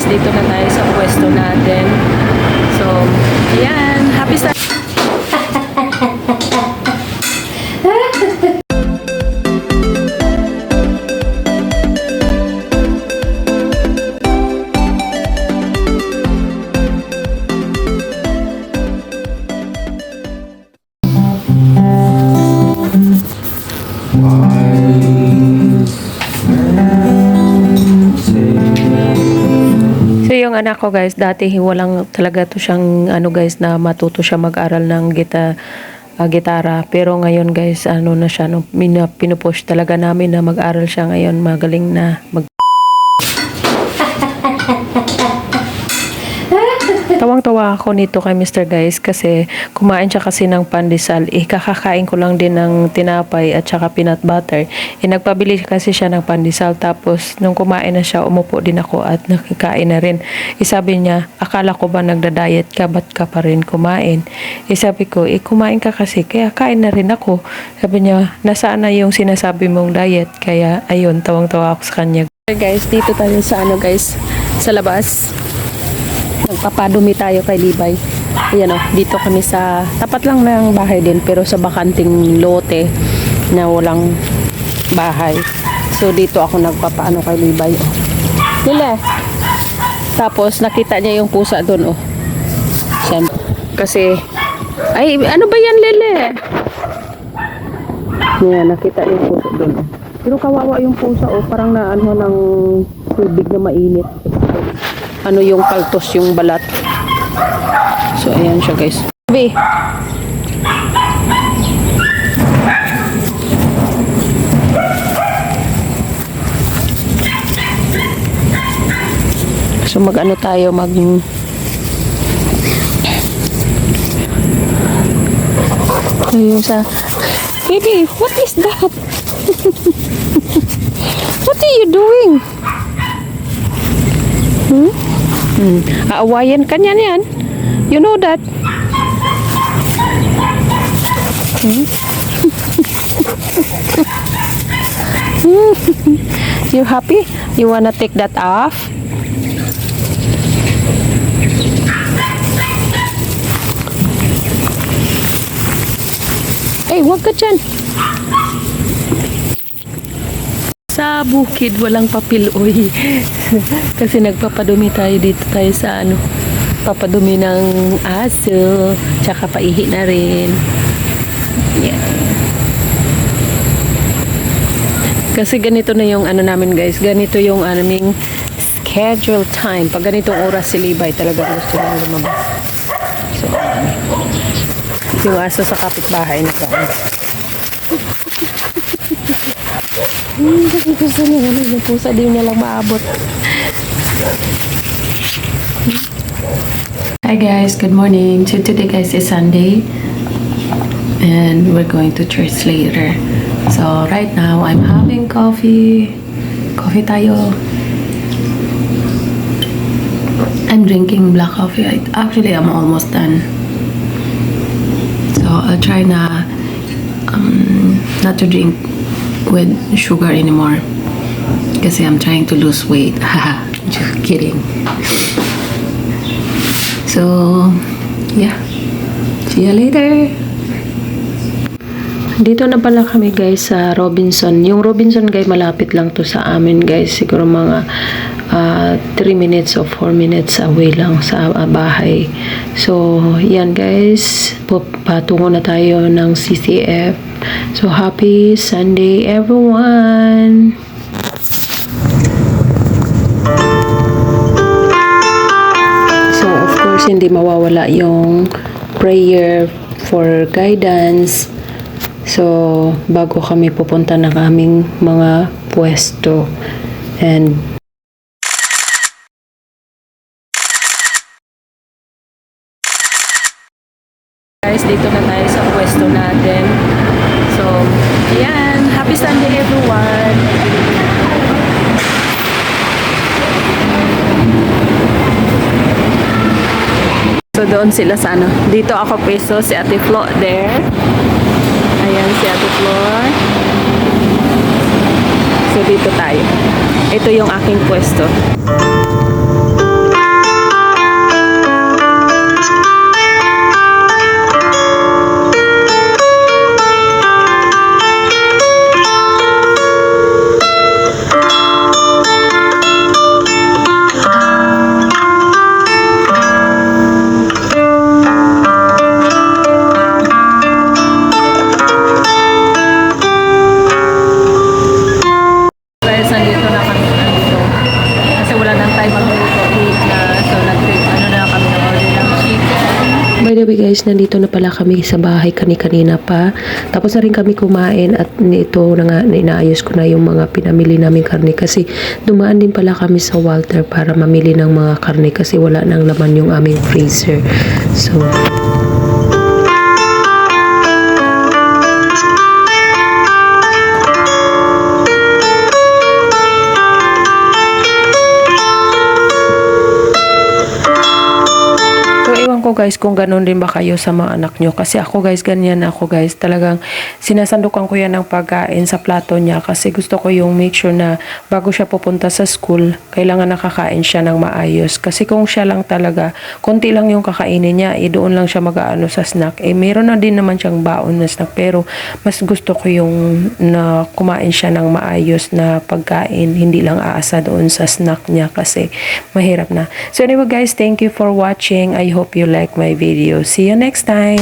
guys, dito na tayo sa pwesto natin. So, ayan. Happy start. Anak ko guys, dati walang talaga to siyang ano guys na matuto siya mag-aral ng gita, ah, gitara. Pero ngayon guys, ano na siya, no, pinupush talaga namin na mag-aral siya ngayon. Magaling na mag Tawang-tawa ako nito kay Mr. Guys kasi kumain siya kasi ng pandesal. Eh, kakakain ko lang din ng tinapay at saka peanut butter. Eh, nagpabili kasi siya ng pandesal. Tapos, nung kumain na siya, umupo din ako at nakikain na rin. Eh, sabi niya, akala ko ba nagda-diet ka, ba't ka pa rin kumain? Eh, sabi ko, eh, kumain ka kasi, kaya kain na rin ako. Sabi niya, nasaan na yung sinasabi mong diet? Kaya, ayun, tawang-tawa ako sa kanya. Guys, dito tayo sa ano guys, sa labas nagpapadumi tayo kay Libay. Ayan o, dito kami sa, tapat lang ng bahay din, pero sa bakanting lote na walang bahay. So, dito ako nagpapaano kay Libay. Oh. Lile. Tapos, nakita niya yung pusa doon, oh. Siyempre. Kasi, ay, ano ba yan, Lele? Yan, nakita niya yung pusa doon, oh. Pero kawawa yung pusa, oh. Parang na, ano, ng tubig na mainit ano yung kaltos yung balat. So, ayan siya guys. Sabi. So, mag-ano tayo, mag... Ayun sa... Baby, what is that? what are you doing? Hmm? Hmm. Aawayan ka niyan yan. You know that. Hmm? you happy? You wanna take that off? Eh, wag ka dyan. Sa bukid, walang papiloy. Kasi nagpapadumi tayo dito tayo sa ano, papadumi ng aso, tsaka paihi na rin. Yeah. Kasi ganito na yung ano namin guys, ganito yung aming schedule time. Pag ganitong oras si Libay talaga gusto nang lumabas. So, yung aso sa kapitbahay na Hmm, kasi gusto niya ano, yung pusa din niya lang maabot. Hi guys, good morning. So today guys is Sunday and we're going to church later. So right now I'm having coffee. Coffee tayo. I'm drinking black coffee. I, actually, I'm almost done. So I'll try na um, not to drink with sugar anymore kasi I'm trying to lose weight. Haha, just kidding. So, yeah. See you later. Dito na pala kami guys sa Robinson. Yung Robinson guys malapit lang to sa amin guys. Siguro mga 3 minutes or 4 minutes away lang sa ah, bahay. So, yan guys. Patungo na tayo ng CCF. So, happy Sunday everyone! So, of course, hindi mawawala yung prayer for guidance. So, bago kami pupunta ng aming mga pwesto. And Guys, dito na tayo sa pwesto natin. Ayan. Happy Sunday everyone! So, doon sila sa ano. Dito ako peso, si Ate Flo there. Ayan, si Ate Flo. So, dito tayo. Ito yung aking pwesto. nandito na kami nandito. Kasi wala nang time magluto. Na. So nag-trip. Ano na kami na order ng chicken. By the way guys, nandito na pala kami sa bahay kani-kanina pa. Tapos na rin kami kumain at ito na nga, inaayos ko na yung mga pinamili namin karne kasi dumaan din pala kami sa Walter para mamili ng mga karne kasi wala nang laman yung aming freezer. So, ewan ko guys kung ganun din ba kayo sa mga anak nyo. Kasi ako guys, ganyan ako guys. Talagang sinasandukan ko yan ng pagkain sa plato niya. Kasi gusto ko yung make sure na bago siya pupunta sa school, kailangan nakakain siya ng maayos. Kasi kung siya lang talaga, konti lang yung kakainin niya, eh doon lang siya mag-aano sa snack. Eh meron na din naman siyang baon na snack. Pero mas gusto ko yung na kumain siya ng maayos na pagkain. Hindi lang aasa doon sa snack niya kasi mahirap na. So anyway guys, thank you for watching. I hope you like my video. See you next time.